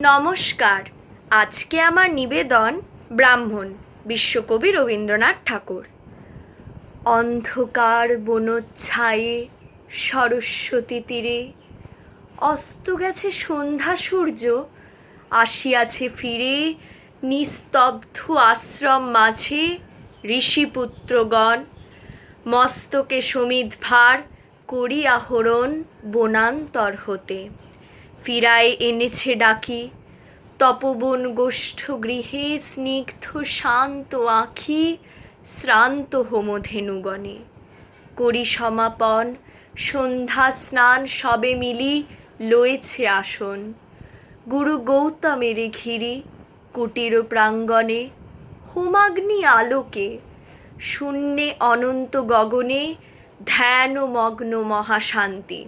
নমস্কার। আজকে আমার নিবেদন ব্রাহ্মণ বিশ্বকবি রবীন্দ্রনাথ ঠাকুর। অন্ধকার বনচ্ছায়ে সরস্বতী তীরে অস্ত গেছে সন্ধ্যা সূর্য, আসিয়াছে ফিরে নিস্তব্ধ আশ্রম মাঝে ঋষিপুত্রগণ। মস্তকে সমিধ ভার করি আহরণ বনান্তর হতে। ফিরায় এনেছে ডাকি। তপবন গোষ্ঠ গৃহে স্নিগ্ধ শান্ত আঁখি, শ্রান্ত হোমধেনুগণে। করি সমাপন, সন্ধ্যা স্নান সবে মিলি লয়েছে আসন। গুরু গৌতমের ঘিরি, কুটির প্রাঙ্গণে, হোমাগ্নি আলোকে, শূন্যে অনন্ত গগনে, ধ্যান মগ্ন মহাশান্তি।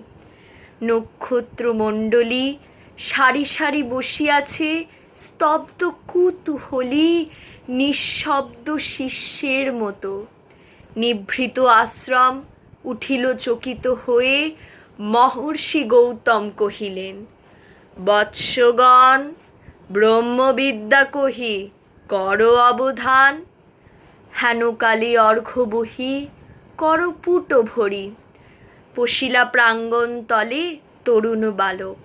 নক্ষত্রমণ্ডলী, সারি সারি বসিয়াছে, স্তব্ধ কুতূহলী, নিঃশব্দ শিষ্যের মতো। নিভৃত আশ্রম উঠিল চকিত হয়ে, মহর্ষি গৌতম কহিলেন, বৎসগণ, ব্রহ্মবিদ্যা কহি, কর অবধান। হেনকালে অর্ঘ্য বহি, কর পুট ভরি পশিলা প্রাঙ্গণ তলে তরুণ বালক।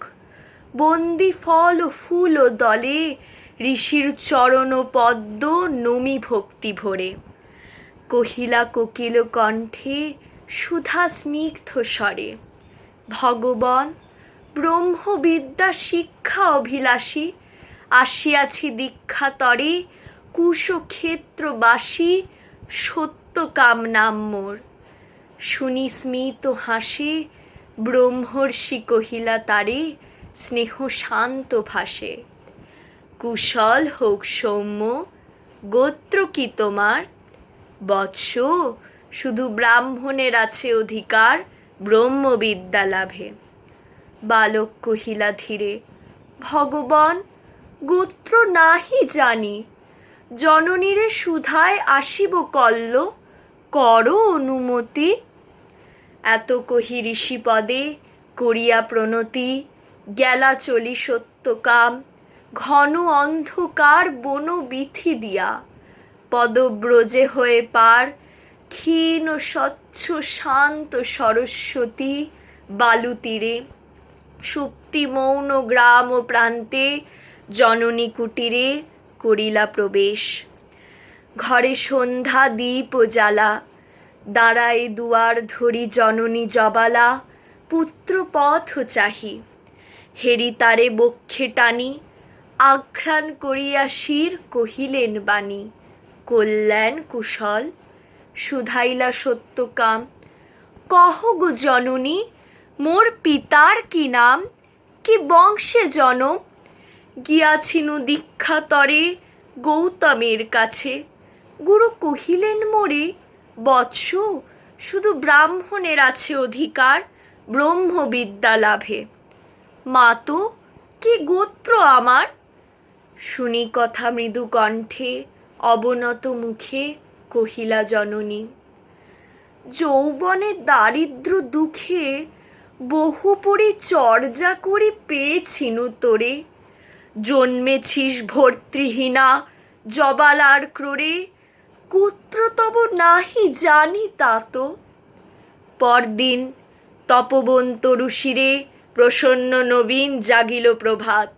বন্দি ফল ও ফুল ও দলে ঋষির চরণ পদ্ম নমি ভক্তি ভরে। কহিলা কোকিল কণ্ঠে সুধা স্নিগ্ধ স্বরে, ভগবান, ব্রহ্মবিদ্যা শিক্ষা অভিলাষী, আসিয়াছি দীক্ষা তরে কুশক্ষেত্রবাসী সত্য কাম নাম মোর। শুনি স্মিত হাসে, ব্রহ্মর্ষি কহিলা, তারে স্নেহ শান্ত ভাসে। কুশল হোক সৌম্য, গোত্র কি তোমার? বৎস, শুধু ব্রাহ্মণের আছে অধিকার, ব্রহ্মবিদ্যা লাভে। বালক কহিলা ধীরে, ভগবান, গোত্র নাহি জানি। জননীরে সুধায় আসিব কল্ল, কর অনুমতি এত কহি ঋষিপদে করিয়া প্রণতি, গেলা চলি সত্যকাম, ঘন অন্ধকার বন বিথি দিয়া। পদব্রজে হয়ে পার, ক্ষীণ, স্বচ্ছ, শান্ত সরস্বতী বালু তীরে সুপ্তি মৌন গ্রাম ও প্রান্তে জননী কুটিরে করিলা প্রবেশ। ঘরে সন্ধ্যা দীপ ও জ্বালা। দাঁড়ায় দুয়ার ধরি জননী জবালা পুত্র পথ চাহি। হেরি তারে বক্ষে টানি, আঘ্রাণ করিয়া শির কহিলেন বাণী, কল্যাণ কুশল, সুধাইলা সত্যকাম কহ গো জননী, মোর পিতার কি নাম? কি বংশে জনম? গিয়াছিনু দীক্ষা তরে গৌতমের কাছে। গুরু কহিলেন, মোরে বৎস, শুধু ব্রাহ্মণের আছে অধিকার ব্রহ্মবিদ্যা লাভে মা তো, কি গোত্র আমার? শুনি কথা মৃদু কণ্ঠে, অবনত মুখে কহিলা জননী। যৌবনে দারিদ্র দুঃখে বহু চর্যা করি পেয়েছিনু তোরে। জন্মেছিস ভর্তৃহীনা, জবালার ক্রোড়ে তব নাহি জানি তা পরদিন তপবন তরুশিরে প্রসন্ন নবীন জাগিল প্রভাত।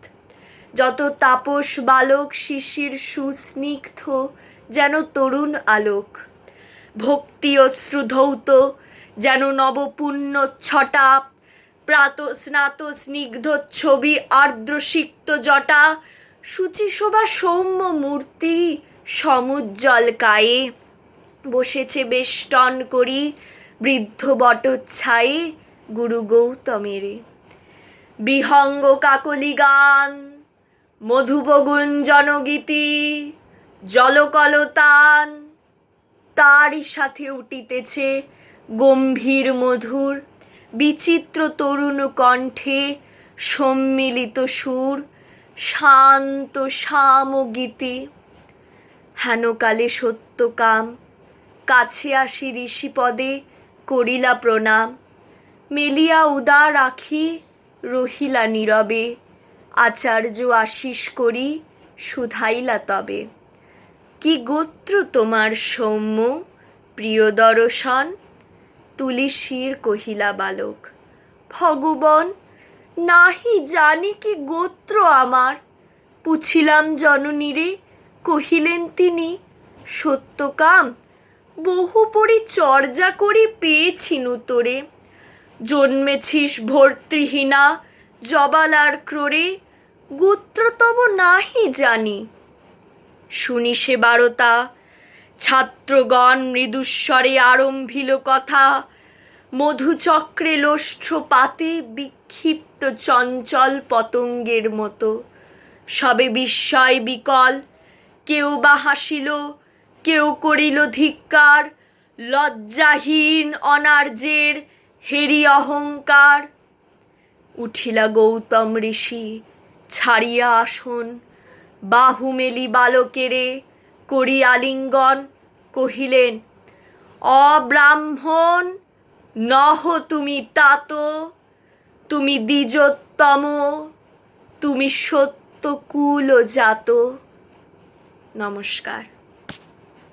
যত তাপস বালক শিশির সুস্নিগ্ধ, যেন তরুণ আলোক। ভক্তি অশ্রুধৌত, যেন নবপুণ্য ছটা। প্রাত স্নাত স্নিগ্ধ ছবি আর্দ্রসিক্ত জটা। শুচিশোভা সৌম্য মূর্তি সমুজ্জ্বল কায়ে বসেছে বেষ্টন করি, বৃদ্ধ বটচ্ছায়ে, গুরু গৌতমেরে। বিহঙ্গ কাকলি গান, মধুবগুণ জনগীতি জলকলতান তারই সাথে উঠিতেছে গম্ভীর মধুর, বিচিত্র তরুণ কণ্ঠে সম্মিলিত সুর, শান্ত সামগীতি হেনকালে সত্যকাম কাছে আসি ঋষিপদে করিলা প্রণাম। মেলিয়া উদার আখি রহিলা নীরবে, আচার্য আশিস করি শুধাইলা তবে। কি গোত্র তোমার সৌম্য, প্রিয় দর্শন? তুলিসীর কহিলা বালক, ভগবন, নাহি জানি কি গোত্র আমার? পুছিলাম জননীরে কহিলেন তিনি, সত্যকাম, বহু পরিচর্যা করি পেয়েছি তোরে জন্মেছিস ভর্তৃহীনা জবালার ক্রোরে গোত্র তব নাহি জানি। শুনি সে বারতা, ছাত্রগণ মৃদুস্বরে আরম্ভিল কথা। মধুচক্রে লোষ্ঠ পাতে বিক্ষিপ্ত চঞ্চল পতঙ্গের মতো। সবে বিস্ময় বিকল কেউ বা হাসিল, কেউ করিল ধিক্কার, লজ্জাহীন অনার্যের হেরি অহংকার। উঠিলা গৌতম ঋষি, ছাড়িয়া আসন। বাহু মেলি বালকেরে করি আলিঙ্গন, কহিলেন, অব্রাহ্মণ, নহ তুমি তাত, তুমি দ্বিজোত্তম, তুমি সত্য কুল জাত নমস্কার।